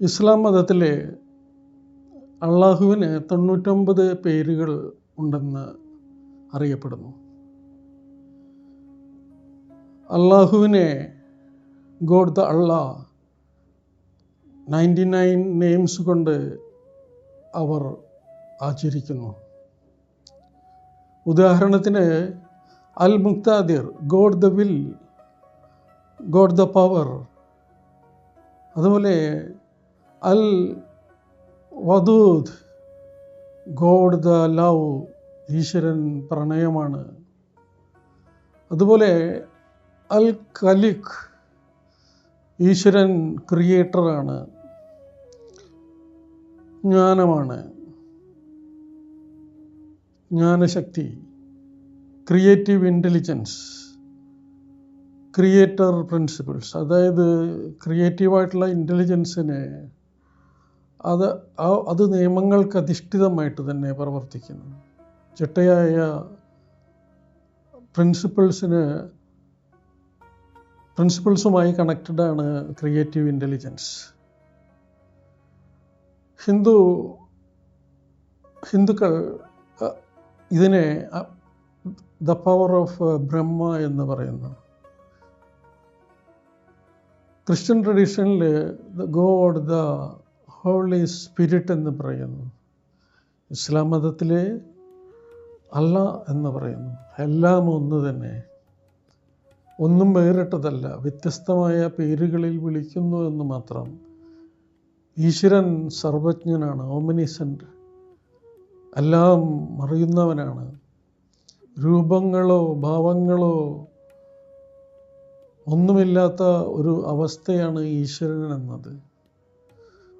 ഇസ്ലാം മതത്തിലെ അള്ളാഹുവിന് തൊണ്ണൂറ്റൊമ്പത് പേരുകൾ ഉണ്ടെന്ന് അറിയപ്പെടുന്നു. അള്ളാഹുവിനെ God the Allah ninety nine names കൊണ്ട് അവർ ആചരിക്കുന്നു. ഉദാഹരണത്തിന് Al Muqtadir God the will God the power അതുപോലെ Al Wadud God the love ഈശ്വരൻ പ്രണയമാണ്. അതുപോലെ അൽ കലിഖ് ഈശ്വരൻ ക്രിയേറ്ററാണ് ജ്ഞാനമാണ് ജ്ഞാനശക്തി ക്രിയേറ്റീവ് ഇന്റലിജൻസ് ക്രിയേറ്റർ പ്രിൻസിപ്പിൾസ്. അതായത് ക്രിയേറ്റീവായിട്ടുള്ള ഇന്റലിജൻസിനെ അത് അത് നിയമങ്ങൾക്ക് അധിഷ്ഠിതമായിട്ട് തന്നെ പ്രവർത്തിക്കുന്നു. ചിട്ടയായ പ്രിൻസിപ്പിൾസിന് പ്രിൻസിപ്പിൾസുമായി കണക്റ്റഡ് ആണ് ക്രിയേറ്റീവ് ഇന്റലിജൻസ് ഹിന്ദു ഹിന്ദുക്കൾ ഇതിനെ ദ പവർ ഓഫ് ബ്രഹ്മ എന്ന് പറയുന്നു. Christian ട്രഡീഷനിൽ the God the Holy Spirit എന്ന് പറയുന്നു. ഇസ്ലാം മതത്തിലെ അല്ല എന്ന് പറയുന്നു. എല്ലാം ഒന്ന് തന്നെ. ഒന്നും വേറിട്ടതല്ല. വ്യത്യസ്തമായ പേരുകളിൽ വിളിക്കുന്നു എന്ന് മാത്രം. ഈശ്വരൻ സർവജ്ഞനാണ് ഓമനിസന്റ് എല്ലാം അറിയുന്നവനാണ്. രൂപങ്ങളോ ഭാവങ്ങളോ ഒന്നുമില്ലാത്ത ഒരു അവസ്ഥയാണ് ഈശ്വരൻ എന്നത്.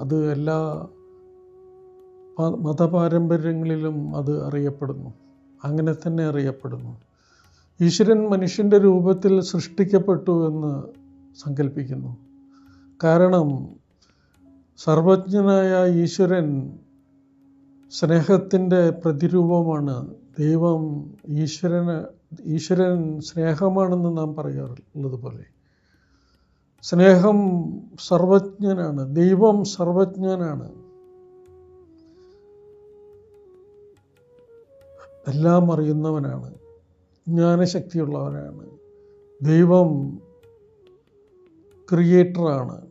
അത് എല്ലാ മതപാരമ്പര്യങ്ങളിലും അത് അറിയപ്പെടുന്നു. അങ്ങനെ തന്നെ അറിയപ്പെടുന്നു. ഈശ്വരൻ മനുഷ്യന്റെ രൂപത്തിൽ സൃഷ്ടിക്കപ്പെട്ടു എന്ന് സങ്കല്പിക്കുന്നു കാരണം സർവജ്ഞനായ ഈശ്വരൻ സ്നേഹത്തിന്റെ പ്രതിരൂപമാണ്. ദൈവം ഈശ്വരന് ഈശ്വരൻ സ്നേഹമാണെന്ന് നാം പറയാറുള്ളത് പോലെ സ്നേഹം സർവജ്ഞനാണ് ദൈവം സർവജ്ഞനാണ്. എല്ലാം അറിയുന്നവനാണ് ജ്ഞാനശക്തിയുള്ളവനാണ് ദൈവം ക്രിയേറ്ററാണ്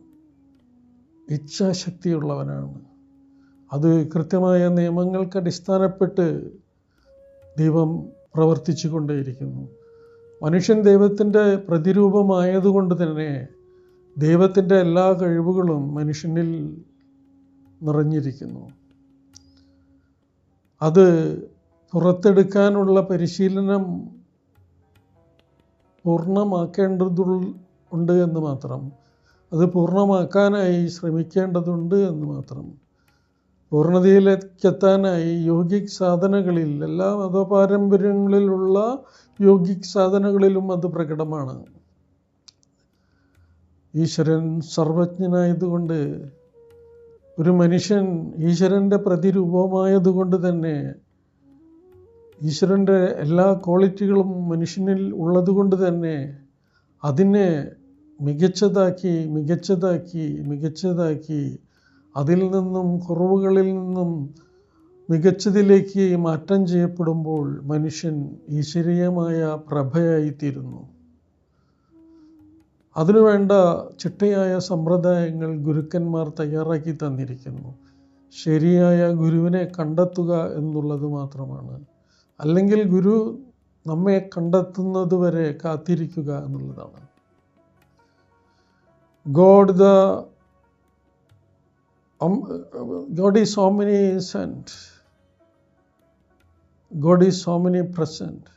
ഇച്ഛാശക്തിയുള്ളവനാണ്. അത് കൃത്യമായ നിയമങ്ങൾക്ക് അടിസ്ഥാനപ്പെട്ട് ദൈവം പ്രവർത്തിച്ചു കൊണ്ടേയിരിക്കുന്നു മനുഷ്യൻ ദൈവത്തിന്റെ പ്രതിരൂപമായതുകൊണ്ട് തന്നെ ദൈവത്തിന്റെ എല്ലാ കഴിവുകളും മനുഷ്യനിൽ നിറഞ്ഞിരിക്കുന്നു. അത് പുറത്തെടുക്കാനുള്ള പരിശീലനം പൂർണമാക്കേണ്ടതു ഉണ്ട് എന്ന് മാത്രം. അത് പൂർണമാക്കാനായി ശ്രമിക്കേണ്ടതുണ്ട് എന്ന് മാത്രം. പൂർണതയിലേക്കെത്താനായി യോഗിക് സാധനകളിൽ എല്ലാ മതപാരമ്പര്യങ്ങളിലുള്ള യോഗിക് സാധനകളിലും അത് പ്രകടമാണ്. ഈശ്വരൻ സർവജ്ഞനായതുകൊണ്ട് ഒരു മനുഷ്യൻ ഈശ്വരന്റെ പ്രതിരൂപമായതുകൊണ്ട് തന്നെ ഈശ്വരന്റെ എല്ലാ ക്വാളിറ്റികളും മനുഷ്യനിൽ ഉള്ളതുകൊണ്ട് തന്നെ അതിനെ മികച്ചതാക്കി മികച്ചതാക്കി മികച്ചതാക്കി അതിൽ നിന്നും കുറവുകളിൽ നിന്നും മികച്ചതിലേക്ക് മാറ്റം ചെയ്യപ്പെടുമ്പോൾ മനുഷ്യൻ ഈശ്വരീയമായ പ്രഭയായിത്തീരുന്നു. അതിനുവേണ്ട ചിട്ടയായ സമ്പ്രദായങ്ങൾ ഗുരുക്കന്മാർ തയ്യാറാക്കി തന്നിരിക്കുന്നു. ശരിയായ ഗുരുവിനെ കണ്ടെത്തുക എന്നുള്ളത് മാത്രമാണ്. അല്ലെങ്കിൽ ഗുരു നമ്മെ കണ്ടെത്തുന്നത് വരെ കാത്തിരിക്കുക എന്നുള്ളതാണ്. God the God is omniscient God is omnipresent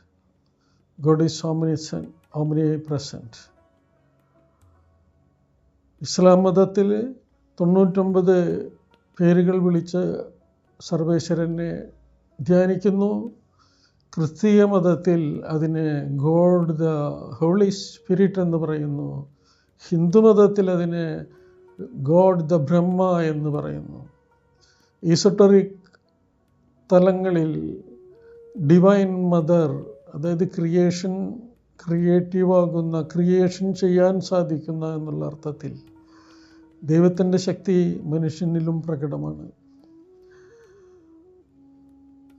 God is omniscient is many omnipresent. Islam മതത്തിൽ തൊണ്ണൂറ്റൊമ്പത് പേരുകൾ വിളിച്ച് സർവേശ്വരനെ ധ്യാനിക്കുന്നു. ക്രിസ്തീയ മതത്തിൽ അതിന് ഗോഡ് ദ ഹോളി സ്പിരിറ്റ് എന്ന് പറയുന്നു. ഹിന്ദു മതത്തിൽ അതിന് ഗോഡ് ദ ബ്രഹ്മ എന്ന് പറയുന്നു. ഈസോട്ടറിക് തലങ്ങളിൽ ഡിവൈൻ മദർ അതായത് ക്രിയേഷൻ ക്രിയേറ്റീവാകുന്ന ക്രിയേഷൻ ചെയ്യാൻ സാധിക്കുന്ന എന്നുള്ള അർത്ഥത്തിൽ ദൈവത്തിന്റെ ശക്തി മനുഷ്യനിലും പ്രകടമാണ്.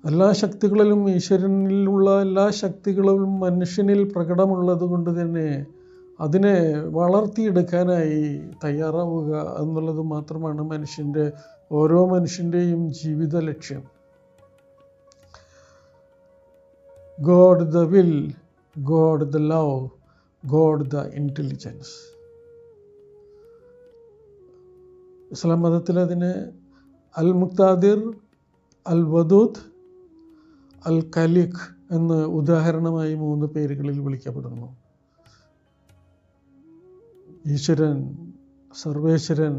എല്ലാ ശക്തികളിലും ഈശ്വരനിലുള്ള എല്ലാ ശക്തികളും മനുഷ്യനിൽ പ്രകടമുള്ളത് കൊണ്ട് തന്നെ അതിനെ വളർത്തിയെടുക്കാനായി തയ്യാറാവുക എന്നുള്ളത് മാത്രമാണ് മനുഷ്യന്റെ ഓരോ മനുഷ്യന്റെയും ജീവിത ലക്ഷ്യം. God the will God the love, God the intelligence. Islam മതത്തിൽ അതിന് അൽ മുക്താദിർ അൽ വദൂദ് അൽ കലിഖ് എന്ന് ഉദാഹരണമായി മൂന്ന് പേരുകളിൽ വിളിക്കപ്പെടുന്നു ഈശ്വരൻ സർവേശ്വരൻ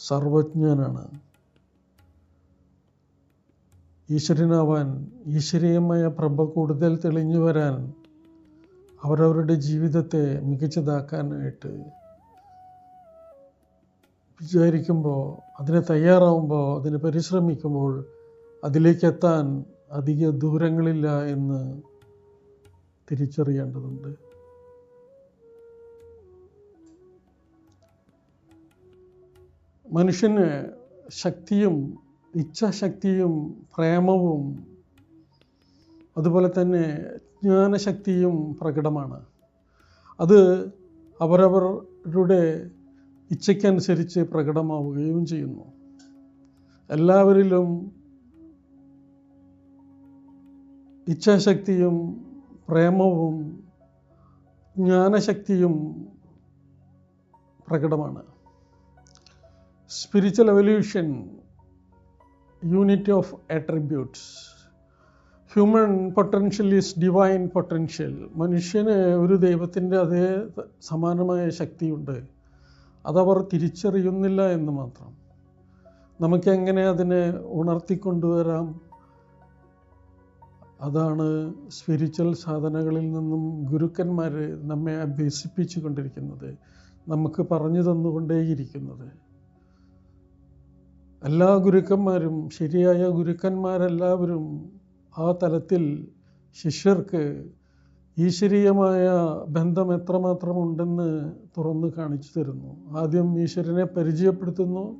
സർവജ്ഞനാണ് ഈശ്വരനാവാൻ ഈശ്വരീയമായ പ്രഭ കൂടുതൽ തെളിഞ്ഞു വരാൻ അവരവരുടെ ജീവിതത്തെ മികച്ചതാക്കാനായിട്ട് വിചാരിക്കുമ്പോൾ അതിനെ തയ്യാറാവുമ്പോൾ അതിന് പരിശ്രമിക്കുമ്പോൾ അതിലേക്കെത്താൻ അധിക ദൂരങ്ങളില്ല എന്ന് തിരിച്ചറിയേണ്ടതുണ്ട്. മനുഷ്യന് ശക്തിയും ഇച്ഛാശക്തിയും പ്രേമവും അതുപോലെ തന്നെ ജ്ഞാനശക്തിയും പ്രകടമാണ്. അത് അവരവരുടെ ഇച്ഛയ്ക്കനുസരിച്ച് പ്രകടമാവുകയും ചെയ്യുന്നു. എല്ലാവരിലും ഇച്ഛാശക്തിയും പ്രേമവും ജ്ഞാനശക്തിയും പ്രകടമാണ്. Spiritual evolution unity of attributes human potential is divine potential മനുഷ്യന് ഒരു ദൈവത്തിന്റെ അതേ സമാനമായ ശക്തിയുണ്ട്. അതവർ തിരിച്ചറിയുന്നില്ല എന്ന് മാത്രം. നമുക്കെങ്ങനെ അതിനെ ഉണർത്തിക്കൊണ്ടുവരാം? അതാണ് സ്പിരിച്വൽ സാധനകളിൽ നിന്നും ഗുരുക്കന്മാർ നമ്മെ അഭ്യസിപ്പിച്ചു കൊണ്ടിരിക്കുന്നത്. നമുക്ക് പറഞ്ഞു തന്നുകൊണ്ടേയിരിക്കുന്നത്. എല്ലാ ഗുരുക്കന്മാരും ശരിയായ ഗുരുക്കന്മാരെല്ലാവരും ആ തലത്തിൽ ശിഷ്യർക്ക് ഈശ്വരീയമായ ബന്ധം എത്രമാത്രം ഉണ്ടെന്ന് തുറന്നു കാണിച്ചു തരുന്നു. ആദ്യം ഈശ്വരനെ പരിചയപ്പെടുത്തുന്നു.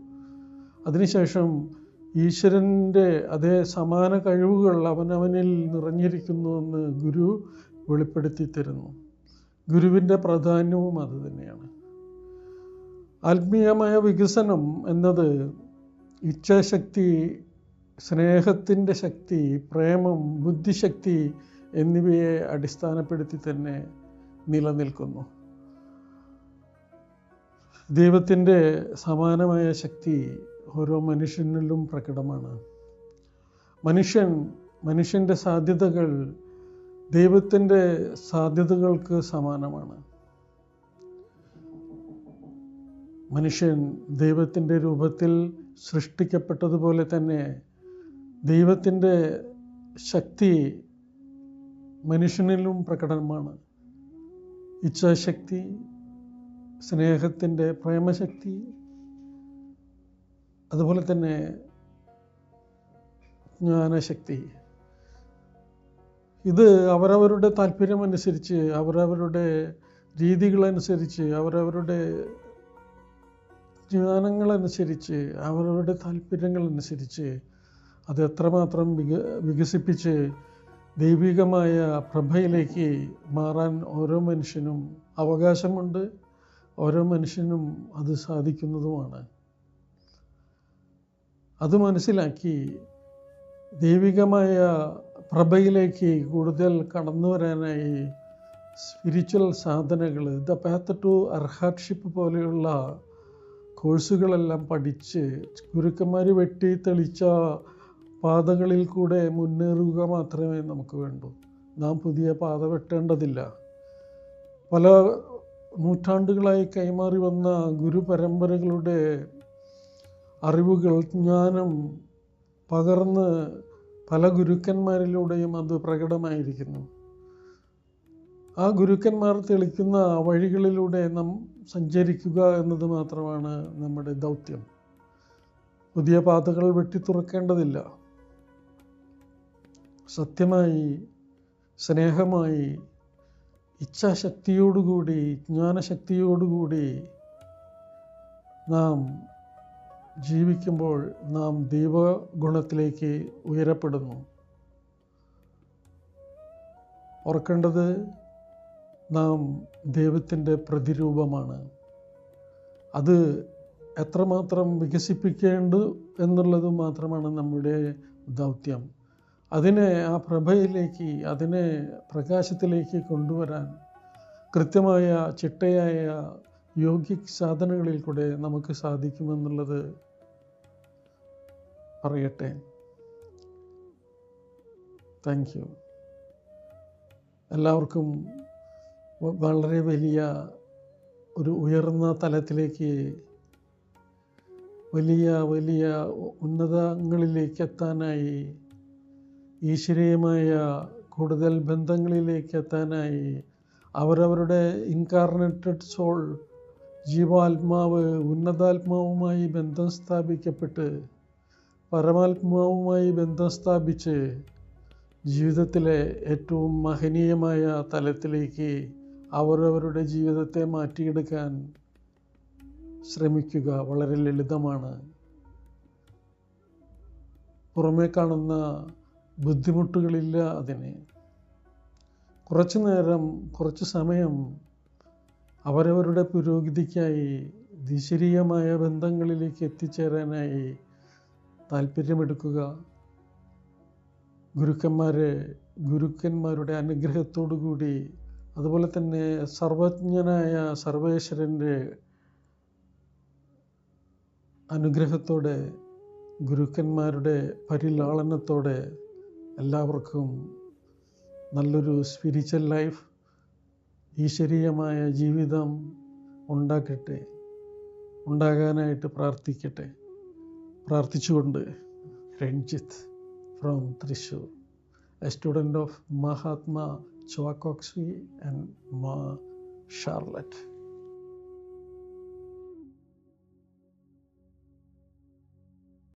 അതിനുശേഷം ഈശ്വരന്റെ അതേ സമാന കഴിവുകൾ അവനവനിൽ നിറഞ്ഞിരിക്കുന്നു എന്ന് ഗുരു വെളിപ്പെടുത്തി തരുന്നു. ഗുരുവിന്റെ പ്രാധാന്യവും അത് തന്നെയാണ്. ആത്മീയമായ വികസനം എന്നത് ഇച്ഛാശക്തി സ്നേഹത്തിന്റെ ശക്തി പ്രേമം ബുദ്ധിശക്തി എന്നിവയെ അടിസ്ഥാനപ്പെടുത്തി തന്നെ നിലനിൽക്കുന്നു. ദൈവത്തിന്റെ സമാനമായ ശക്തി ഓരോ മനുഷ്യനിലും പ്രകടമാണ്. മനുഷ്യൻ മനുഷ്യന്റെ സാധ്യതകൾ ദൈവത്തിന്റെ സാധ്യതകൾക്ക് സമാനമാണ്. മനുഷ്യൻ ദൈവത്തിന്റെ രൂപത്തിൽ സൃഷ്ടിക്കപ്പെട്ടതുപോലെ തന്നെ ദൈവത്തിന്റെ ശക്തി മനുഷ്യനിലും പ്രകടനമാണ് ഇച്ഛാശക്തി സ്നേഹത്തിന്റെ പ്രേമശക്തി അതുപോലെ തന്നെ ജ്ഞാനശക്തി. ഇത് അവരവരുടെ താല്പര്യമനുസരിച്ച് അവരവരുടെ രീതികളനുസരിച്ച് അവരവരുടെ ജ്ഞാനങ്ങളനുസരിച്ച് അവരവരുടെ താല്പര്യങ്ങളനുസരിച്ച് അത് എത്രമാത്രം വിക വികസിപ്പിച്ച് ദൈവികമായ പ്രഭയിലേക്ക് മാറാൻ ഓരോ മനുഷ്യനും അവകാശമുണ്ട് ഓരോ മനുഷ്യനും അത് സാധിക്കുന്നതുമാണ്. അത് മനസ്സിലാക്കി ദൈവികമായ പ്രഭയിലേക്ക് കൂടുതൽ കടന്നു വരാനായി സ്പിരിച്വൽ സാധനകൾ ദ പാത്ത് ടു അർഹാർഷിപ്പ് പോലെയുള്ള കോഴ്സുകളെല്ലാം പഠിച്ച് ഗുരുക്കന്മാർ വെട്ടി തെളിച്ച പാതകളിൽ കൂടെ മുന്നേറുക മാത്രമേ നമുക്ക് വേണ്ടൂ. നാം പുതിയ പാത വെട്ടേണ്ടതില്ല. പല നൂറ്റാണ്ടുകളായി കൈമാറി വന്ന ഗുരുപരമ്പരകളുടെ അറിവുകൾ ജ്ഞാനം പകർന്ന് പല ഗുരുക്കന്മാരിലൂടെയും അത് പ്രകടമായിരിക്കുന്നു. ആ ഗുരുക്കന്മാർ തെളിക്കുന്ന വഴികളിലൂടെ നാം സഞ്ചരിക്കുക എന്നത് മാത്രമാണ് നമ്മുടെ ദൗത്യം. പുതിയ പാതകൾ വെട്ടിത്തുറക്കേണ്ടതില്ല. സത്യമായി സ്നേഹമായി ഇച്ഛാശക്തിയോടുകൂടി ജ്ഞാനശക്തിയോടുകൂടി നാം ജീവിക്കുമ്പോൾ നാം ദൈവഗുണത്തിലേക്ക് ഉയരപ്പെടുന്നു. ഓർക്കേണ്ടത് നാം ദൈവത്തിന്റെ പ്രതിരൂപമാണ്. അത് എത്രമാത്രം വികസിപ്പിക്കേണ്ടു എന്നുള്ളത് മാത്രമാണ് നമ്മുടെ ദൗത്യം. അതിനെ ആ പ്രഭയിലേക്ക് അതിനെ പ്രകാശത്തിലേക്ക് കൊണ്ടുവരാൻ കൃത്യമായ ചിട്ടയായ യോഗ്യ സാധനങ്ങളിൽ കൂടെ നമുക്ക് സാധിക്കുമെന്നുള്ളത് പറയട്ടെ. താങ്ക് യു എല്ലാവർക്കും വളരെ വലിയ ഒരു ഉയർന്ന തലത്തിലേക്ക് വലിയ വലിയ ഉന്നതങ്ങളിലേക്ക് എത്താനായി ഈശ്വരീയമായ കൂടുതൽ ബന്ധങ്ങളിലേക്ക് എത്താനായി അവരവരുടെ ഇൻകാർണേറ്റഡ് സോൾ ജീവാത്മാവ് ഉന്നതാത്മാവുമായി ബന്ധം സ്ഥാപിക്കപ്പെട്ട് പരമാത്മാവുമായി ബന്ധം സ്ഥാപിച്ച് ജീവിതത്തിലെ ഏറ്റവും മഹനീയമായ തലത്തിലേക്ക് അവരവരുടെ ജീവിതത്തെ മാറ്റിയെടുക്കാൻ ശ്രമിക്കുക വളരെ ലളിതമാണ്. പുറമേ കാണുന്ന ബുദ്ധിമുട്ടുകളില്ല അതിന്. കുറച്ചു നേരം കുറച്ച് സമയം അവരവരുടെ പുരോഗതിക്കായി ദിശരീയമായ ബന്ധങ്ങളിലേക്ക് എത്തിച്ചേരാനായി താല്പര്യമെടുക്കുക. ഗുരുക്കന്മാരെ ഗുരുക്കന്മാരുടെ അനുഗ്രഹത്തോടു കൂടി അതുപോലെ തന്നെ സർവജ്ഞനായ സർവേശ്വരന്റെ അനുഗ്രഹത്തോടെ ഗുരുക്കന്മാരുടെ പരിലാളനത്തോടെ എല്ലാവർക്കും നല്ലൊരു സ്പിരിച്വൽ ലൈഫ് ഈശ്വരീയമായ ജീവിതം ഉണ്ടാക്കട്ടെ ഉണ്ടാകാനായിട്ട് പ്രാർത്ഥിക്കട്ടെ. പ്രാർത്ഥിച്ചുകൊണ്ട് Ranjith from Thrissur. A student of Mahatma Choa Kok Sui and Ma Charlotte